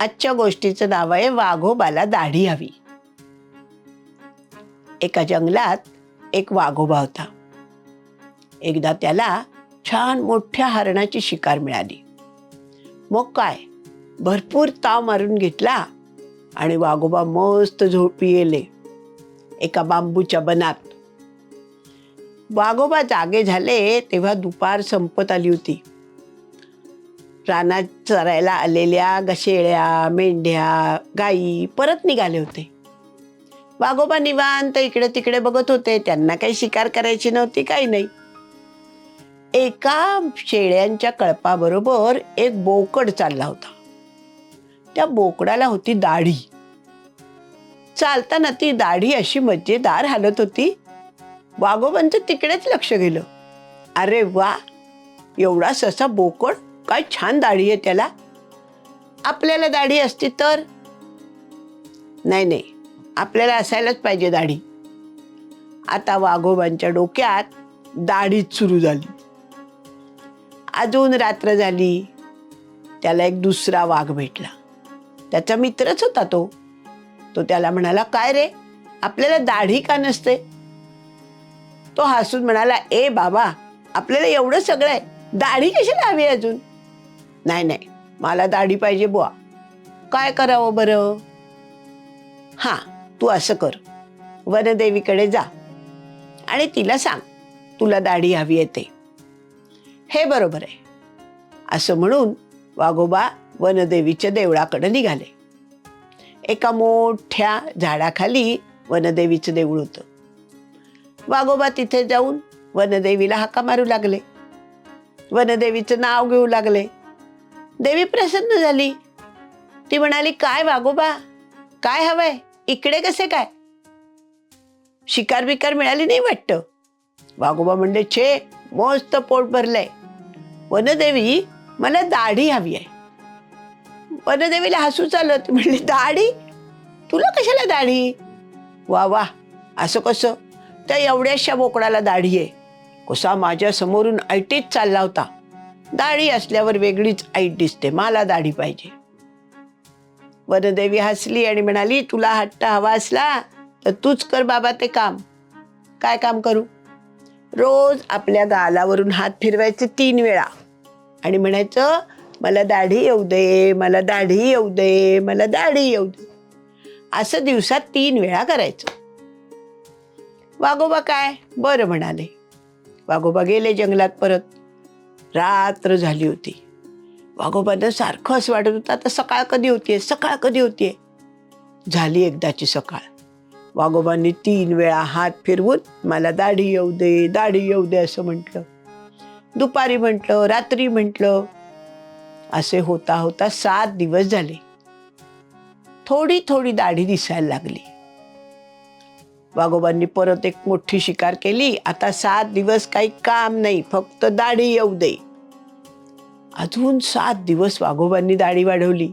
आजच्या गोष्टीचं नाव आहे वाघोबाला दाढी हवी. एका जंगलात एक वाघोबा होता. एकदा त्याला छान मोठ्या हरणाची शिकार मिळाली. मग काय? भरपूर ताव मारून घेतला आणि वाघोबा मस्त झोपी गेले एका बांबूच्या बनात. वाघोबा जागे झाले तेव्हा दुपार संपत आली होती. रानात चरायला आलेल्या गशेळ्या मेंढ्या गायी परत निघाले होते. वाघोबा निवांत इकडे तिकडे बघत होते. त्यांना काही शिकार करायची नव्हती काही नाही. एका शेळ्यांच्या कळपाबरोबर एक बोकड चालला होता. त्या बोकडाला होती दाढी. चालताना ती दाढी अशी मजेदार हालत होती. वाघोबांचं तिकडेच लक्ष गेलं. अरे वा! एवढा ससा बोकड काय छान दाढी आहे त्याला. आपल्याला दाढी असती तर? नाही नाही. आपल्याला असायलाच पाहिजे दाढी. आता वाघोबांच्या डोक्यात दाढीच सुरू झाली. अजून रात्र झाली. त्याला एक दुसरा वाघ भेटला. त्याचा मित्रच होता तो. तो त्याला म्हणाला काय रे? आपल्याला दाढी का नसते? तो हसून म्हणाला ए बाबा आपल्याला एवढं सगळं आहे. दाढी कशी लावी अजून? नाही नाही. मला दाढी पाहिजे बुवा. काय करावं बरं? हां तू असं कर. वनदेवीकडे जा. आणि तिला सांग तुला दाढी हवी येते हे बरोबर आहे. असं म्हणून वाघोबा वनदेवीच्या देवळाकडे निघाले. एका मोठ्या झाडाखाली वनदेवीचं देऊळ होतं. वाघोबा तिथे जाऊन वनदेवीला हाका मारू लागले. वनदेवीचं नाव घेऊ लागले. देवी प्रसन्न झाली. ती म्हणाली काय वाघोबा काय हवंय? इकडे कसे काय? शिकार बिकार मिळाली नाही वाटतं. वाघोबा म्हणले छे मस्त पोट भरलंय. वनदेवी मला दाढी हवी आहे. वनदेवीला हसू चालत म्हणली दाढी? तुला कशाला दाढी? वा वा असं कसं? त्या एवढ्याशा बोकडाला दाढी आहे. कसा माझ्या समोरून ऐटीत चालला होता. दाढी असल्यावर वेगळीच ऐट दिसते. मला दाढी पाहिजे. वनदेवी हसली आणि म्हणाली तुला हट्ट हवा असला तर तूच कर बाबा ते काम. काय काम करू? रोज आपल्या गालावरून हात फिरवायचे तीन वेळा. आणि म्हणायचं मला दाढी येऊ दे मला दाढी येऊ दे मला दाढी येऊ दे. असं दिवसात तीन वेळा करायचं. वाघोबा काय? बरं म्हणाले. वाघोबा गेले जंगलात परत. रात्र झाली होती. वाघोबांना सारखं असं वाटत होतं आता सकाळ कधी होतीये? सकाळ कधी होतीये? झाली एकदाची सकाळ. वाघोबांनी तीन वेळा हात फिरवून मला दाढी येऊ दे दाढी येऊ दे असं म्हटलं. दुपारी म्हटलं रात्री म्हटलं असे होता होता सात दिवस झाले. थोडी थोडी दाढी दिसायला लागली. वाघोबांनी परत एक मोठी शिकार केली. आता सात दिवस काही काम नाही फक्त दाढी येऊ दे. अजून सात दिवस वाघोबांनी दाढी वाढवली.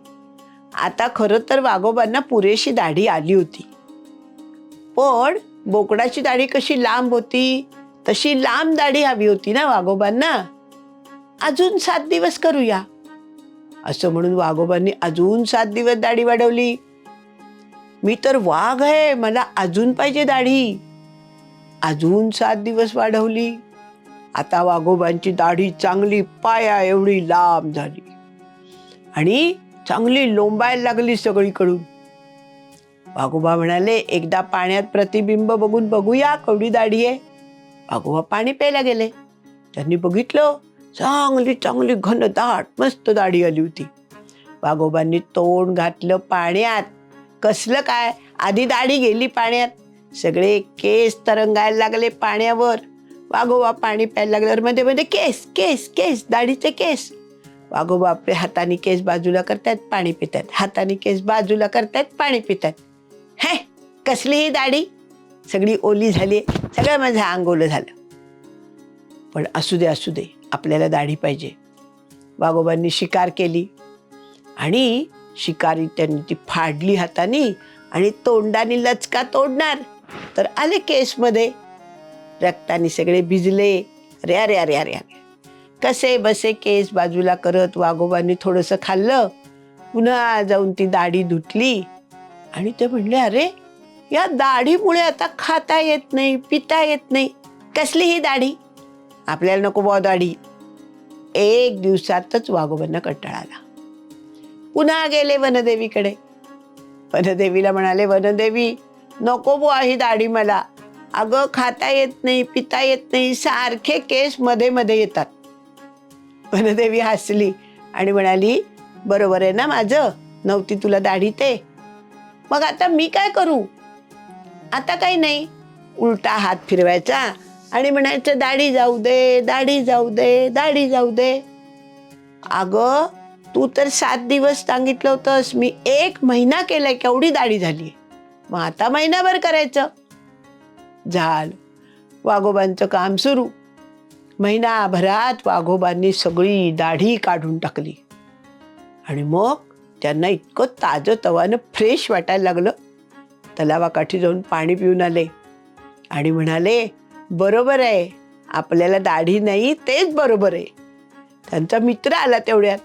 आता खरं तर वाघोबांना पुरेशी दाढी आली होती. पण बोकडाची दाढी कशी लांब होती तशी लांब दाढी हवी होती ना वाघोबांना. अजून सात दिवस करूया. असं म्हणून वाघोबांनी अजून सात दिवस दाढी वाढवली. मी तर वाघ आहे मला अजून पाहिजे दाढी. अजून सात दिवस वाढवली. आता वाघोबांची दाढी चांगली पाया एवढी लांब झाली. आणि चांगली लोंबायला लागली सगळीकडून. वाघोबा म्हणाले एकदा पाण्यात प्रतिबिंब बघून बघूया केवढी दाढी आहे. वाघोबा पाणी प्यायला गेले. त्यांनी बघितलं चांगली चांगली घनदाट मस्त दाढी आली होती. वाघोबांनी तोंड घातलं पाण्यात. कसलं काय? आधी दाढी गेली पाण्यात. सगळे केस तरंगायला लागले पाण्यावर. वाघोबा पाणी प्यायला लागल्यावर मध्ये मध्ये केस केस केस दाढीचे केस. वाघोबा आपले हाताने केस बाजूला करतात पाणी पितात हाताने केस बाजूला करतात पाणी पितात हे कसली ही दाढी. सगळी ओली झाली सगळं माझं अंगोलं झालं. पण असू दे असू दे आपल्याला दाढी पाहिजे. वाघोबांनी शिकार केली. आणि शिकारी त्यांनी ती फाडली हाताने आणि तोंडाने लचका तोडणार. तर आले केसमध्ये. रक्ताने सगळे भिजले. अरे अरे अरे अरे अरे. कसे बसे केस बाजूला करत वाघोबांनी थोडंसं खाल्लं. पुन्हा जाऊन ती दाढी धुतली. आणि ते म्हणले अरे या दाढीमुळे आता खाता येत नाही पिता येत नाही. कसली ही दाढी? आपल्याला नको बुवा दाढी. एक दिवसातच वाघोबांना कंटाळा आला. पुन्हा गेले वनदेवीकडे. वनदेवीला म्हणाले वनदेवी नको बुवा ही दाढी मला. अगं खाता येत नाही पिता येत नाही सारखे केस मध्ये मध्ये येतात. वनदेवी हसली आणि म्हणाली बरोबर आहे ना माझं? नव्हती तुला दाढी ते. मग आता मी काय करू? आता काही नाही. उलटा हात फिरवायचा आणि म्हणायचं दाढी जाऊ दे दाढी जाऊ दे दाढी जाऊ दे. अगं तू तर सात दिवस सांगितलं होतंस. मी एक महिना केलाय केवढी दाढी झाली मग आता महिनाभर करायचं. झालं. वाघोबांचं काम सुरू. महिनाभरात वाघोबांनी सगळी दाढी काढून टाकली. आणि मग त्यांना इतकं ताजं तवानं फ्रेश वाटायला लागलं. तलावाकाठी जाऊन पाणी पिऊन आले. आणि म्हणाले बरोबर आहे. आपल्याला दाढी नाही तेच बरोबर आहे. त्यांचा मित्र आला तेवढ्यात.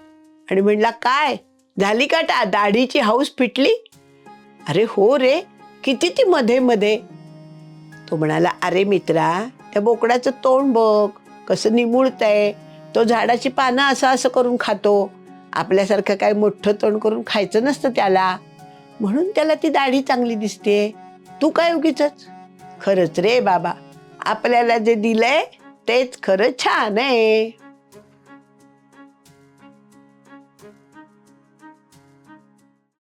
आणि म्हणला काय? झाली का टा दाढीची हौस पिटली अरे हो रे. किती ती मध्ये मध्ये तो म्हणाला अरे मित्रा त्या बोकडाचं तोंड बघ. कसं निमुळतंय. तो झाडाची पानं असं असं करून खातो. आपल्यासारखं काय मोठं तोंड करून खायचं नसतं त्याला. म्हणून त्याला ती दाढी चांगली दिसते. तू काय उगीच खरंच रे बाबा. आपल्याला जे दिलंय तेच खरं छान आहे.